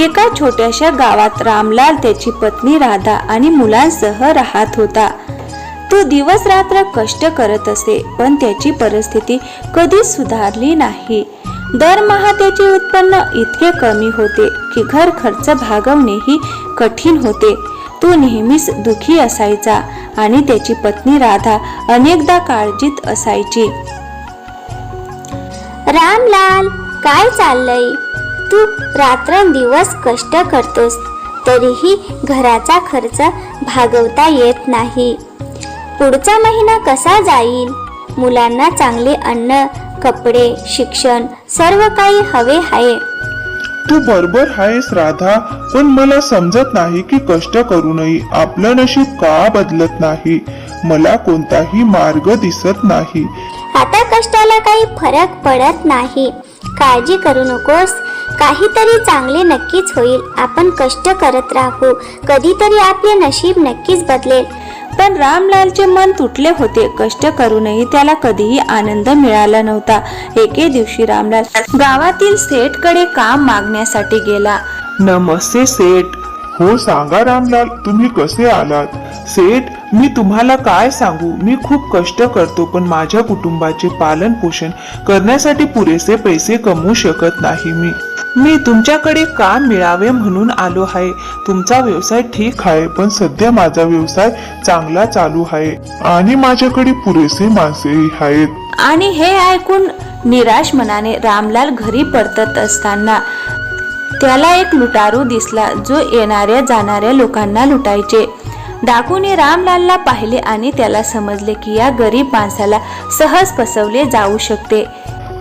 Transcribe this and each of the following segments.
एका छोट्याशा गावात रामलाल त्याची पत्नी राधा आणि मुलांसह राहत होता. तो दिवस रात्र कष्ट करत असे पण त्याची परिस्थिती कधीच सुधारली नाही. दरमहा त्याचे उत्पन्न इतके कमी होते की घर खर्च भागवणेही कठीण होते. तो नेहमीच दुखी असायचा आणि त्याची पत्नी राधा अनेकदा काळजीत असायची. रामलाल काय चाललंय? तू रात्रंदिवस कष्ट करतोस तरीही घराचा खर्च भागवता येत नाही. पुढचा महिना कसा जाईल? मुलांना चांगले अन्न कपडे शिक्षण सर्व काही हवे आहे. तू बरोबर आहेस राधा पण मला समजत नाही की कष्ट करूनही आपलं नशीब का बदलत नाही. मला कोणताही मार्ग दिसत नाही. आता कष्टाला काही फरक पडत नाही. काळजी करू नकोस काहीतरी चांगले नक्कीच होईल. आपण कष्ट करत राहू. कधीतरी आपले नशीब नक्कीच बदलेल. पण रामलालचे मन तुटले होते. कष्ट करूनही त्याला कधीही आनंद मिळाला नव्हता. एके दिवशी रामलाल गावातील सेठकडे काम मागण्यासाठी गेला. नमस्ते सेठ. हो सांगा रामलाल तुम्ही कसे आलात? सेठ मी तुम्हाला काय सांगू? मी खूप कष्ट करतो पण माझ्या कुटुंबाचे पालन पोषण करण्यासाठी पुरेसे पैसे कमवू शकत नाही मी. मी तुमच्याकडे काम मिळावे म्हणून आलो आहे? तुमचा व्यवसाय ठीक आहे पण सध्या माझा व्यवसाय चांगला चालू आहे आणि माझ्याकडे पुरेसे माणसेही आहेत. आणि हे ऐकून निराश मनाने रामलाल घरी परतत असताना त्याला एक लुटारू दिसला जो येणाऱ्या जाणाऱ्या लोकांना लुटायचे. डाकूने रामलालला पाहिले आणि त्याला समजले की या गरीब माणसाला सहज फसवले जाऊ शकते.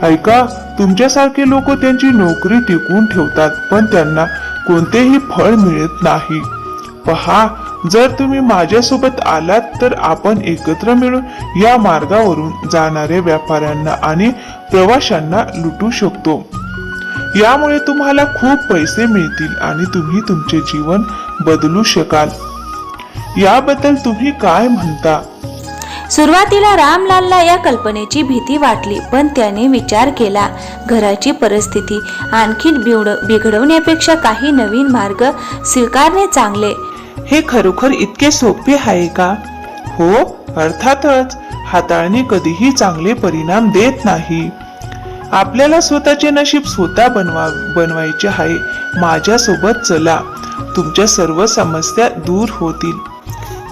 ऐका तुमच्यासारखे लोक त्यांची नोकरी टिकवून ठेवतात पण त्यांना कोणतेही फळ मिळत नाही. पहा जर तुम्ही माझ्यासोबत आलात तर आपण एकत्र मिळून या मार्गावरून जाणाऱ्या व्यापाऱ्यांना आणि प्रवाशांना लुटू शकतो. यामुळे तुम्हाला खूप पैसे मिळतील आणि तुम्ही तुमचे जीवन बदलू शकाल. याबद्दल तुम्ही काय म्हणता? सुरुवातीला रामलालला या कल्पनेची भीती वाटली पण त्याने विचार केला घराची परिस्थिती बिवड बिघडवण्यापेक्षा काही नवीन मार्ग स्वीकारणे चांगले. हे खरोखर इतके सोपे आहे का? हो अर्थातच हाताळणे कधीही चांगले परिणाम देत नाही. आपल्याला स्वतःचे नशीब स्वतः बनवा बनवायचे आहे. माझ्यासोबत चला. तुमच्या सर्व समस्या दूर होतील.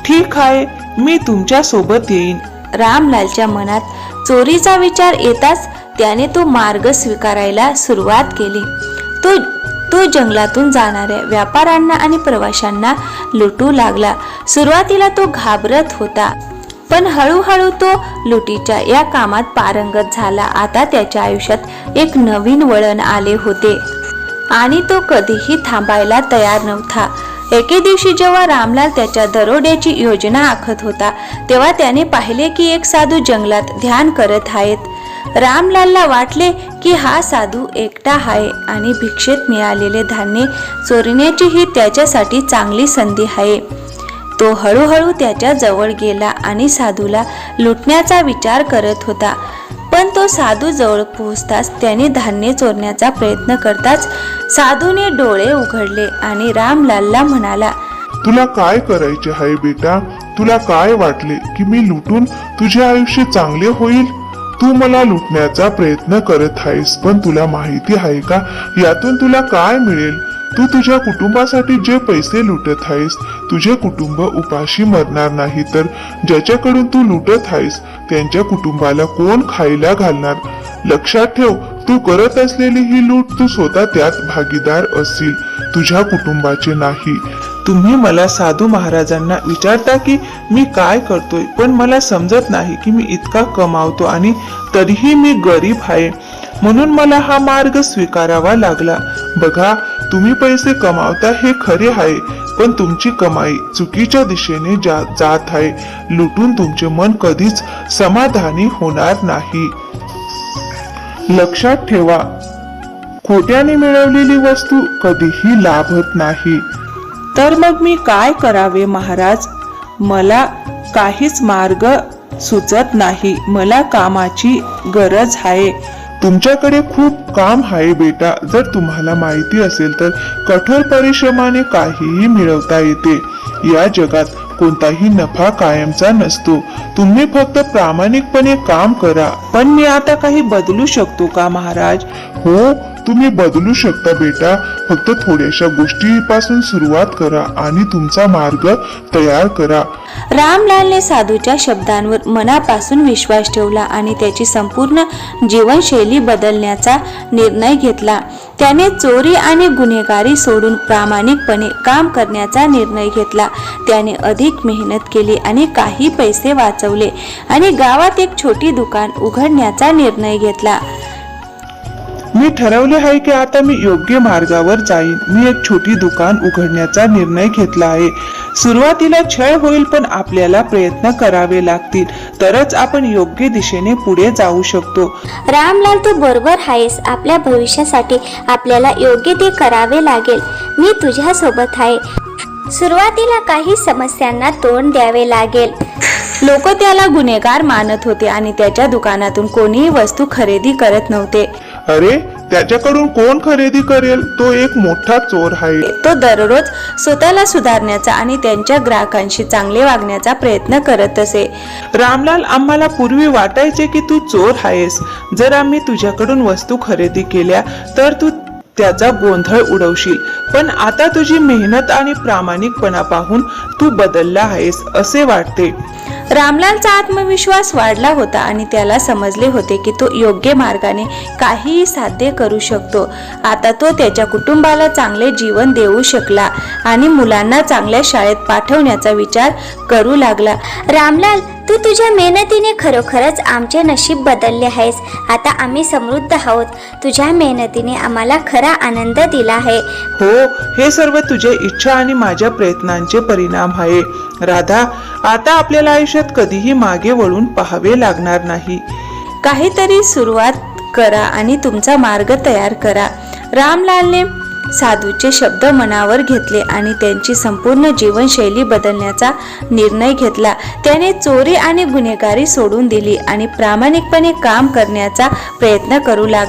ठीक आहे मी तुमच्यासोबत येईन. रामलालच्या मनात चोरीचा विचार येताच त्याने तो मार्ग स्वीकारायला सुरुवात केली. तो तो जंगलातून जाणाऱ्या व्यापाऱ्यांना आणि प्रवाशांना लुटू लागला. सुरुवातीला तो घाबरत होता पण हळूहळू तो लुटीच्या या कामात पारंगत झाला. आता त्याच्या आयुष्यात एक नवीन वळण आले होते आणि तो कधीही थांबायला तयार नव्हता. एके दिवशी जेव्हा रामलाल त्याच्या दरोड्याची योजना आखत होता तेव्हा त्याने पाहिले की एक साधू जंगलात ध्यान करत आहेत. रामलालला वाटले की हा साधू एकटा आहे आणि भिक्षेत मिळालेले धान्य चोरण्याची ही त्याच्यासाठी चांगली संधी आहे. तो हळूहळू त्याच्याजवळ गेला आणि साधूला लुटण्याचा विचार करत होता. पण तो साधू जवळ पोहोचताच त्याने धान्य चोरण्याचा प्रयत्न करताच साधूने डोळे उघडले आणि रामलालला म्हणाला तुला काय करायचे आहे बेटा? तुला काय वाटले की मी लुटून तुझे आयुष्य चांगले होईल? तू मला लुटण्याचा प्रयत्न करत आहेस पण तुला माहिती आहे का? यातून तुला काय मिळेल? तू तुझ्या कुटुंबासाठी जे पैसे लुटत आहेस तुझे कुटुंब उपाशी मरणार नाही तर ज्याच्याकडून तू लुटत आहेस त्यांच्या कुटुंबाला कोण खायला घालणार? लक्षात ठेव तू करत असलेली ही लूट तू स्वतः त्यात भागीदार असशील तुझ्या कुटुंबाचे नाही. तुम्ही मला साधू महाराजांना विचारता की मी काय करतोय पण मला समजत नाही की मी इतका कमावतो आणि तरीही मी गरीब आहे. म्हणून मला हा मार्ग स्वीकारावा लागला. बघा तुम्ही पैसे कमावता हे खरे आहे पण तुमची कमाई चुकीच्या दिशेने जा जात आहे. लुटून तुमचे मन कधीच समाधानी होणार नाही. लक्षात ठेवा खोट्याने मिळवलेली वस्तू कधीही लाभत नाही. तर मग मी काय करावे महाराज? मला काहीच मार्ग सुचत नाही. मला कामाची गरज आहे. तुमच्याकडे खूप काम आहे बेटा. जर तुम्हाला माहिती असेल तर कठोर परिश्रमाने काहीही मिळवता येते. या जगात कोणताही नफा कायमचा नसतो. तुम्ही फक्त प्रामाणिकपणे काम करा. पण मी आता काही बदलू शकतो का महाराज? हो तुम्ही बदलू शकता बेटा. फक्त थोड्याशा गोष्टीपासून सुरुवात करा आणि तुमचा मार्ग तयार करा. रामलालने साधूच्या शब्दांवर मनापासून विश्वास ठेवला आणि त्याची संपूर्ण जीवनशैली बदलण्याचा निर्णय घेतला. त्याने चोरी आणि गुन्हेगारी सोडून प्रामाणिकपणे काम करण्याचा निर्णय घेतला. त्याने अधिक मेहनत केली आणि काही पैसे वाचवले आणि गावात एक छोटी दुकान उघडण्याचा निर्णय घेतला. मी ठरवले आहे की आता मी योग्य मार्गावर जाईन. मी एक छोटी दुकान उघडण्याचा निर्णय घेतला आहे. सुरुवातीला छळ होईल पण आपल्याला प्रयत्न करावे लागतील. तरच आपण योग्य दिशेने पुढे जाऊ शकतो. रामलाल तू बरोबर आहेस. आपल्या भविष्यासाठी आपल्याला योग्य ते करावे लागेल. मी तुझ्या सोबत आहे. सुरुवातीला काही समस्यांना तोंड द्यावे लागेल. लोक त्याला गुन्हेगार मानत होते आणि त्याच्या दुकानातून कोणीही वस्तू खरेदी करत नव्हते. अरे त्याच्याकडून कोण खरेदी करेल? तो एक मोठा चोर आहे. तो दररोज स्वतःला सुधारण्याचा आणि त्यांच्या ग्राहकांशी चांगले वागण्याचा प्रयत्न करत असे. रामलाल आम्हाला पूर्वी वाटायचे की तू चोर आहेस. जर आम्ही तुझ्याकडून वस्तू खरेदी केल्या तर तू त्याचा गोंधळ उडवशील. पण आता तुझी मेहनत आणि प्रामाणिकपणा पाहून तू बदलला आहेस असे वाटते. रामलालचा आत्मविश्वास वाढला होता आणि त्याला समजले होते की तो योग्य मार्गाने काहीही साध्य करू शकतो. आता तो त्याच्या कुटुंबाला चांगले जीवन देऊ शकला आणि मुलांना चांगल्या शाळेत पाठवण्याचा विचार करू लागला. रामलाल तू तुझ्या मेहनतीने खरोखरच आमचे नशीब बदलले आहेस. आता आम्ही समृद्ध आहोत. तुझ्या मेहनतीने आम्हाला खरा आनंद दिला आहे. हो हे सर्व तुझ्या इच्छा आणि माझ्या प्रयत्नांचे परिणाम आहे. राधा आता आपल्याला आयुष्यात कधीही मागे वळून पाहावे लागणार नाही. काहीतरी सुरुवात करा आणि तुमचा मार्ग तयार करा. रामलालने साधूचे शब्द मनावर घेतले आणि त्यांची संपूर्ण जीवनशैली बदलण्याचा निर्णय घेतला. त्याने चोरी आणि गुन्हेगारी सोडून दिली आणि प्रामाणिकपणे काम करण्याचा प्रयत्न करू लागला.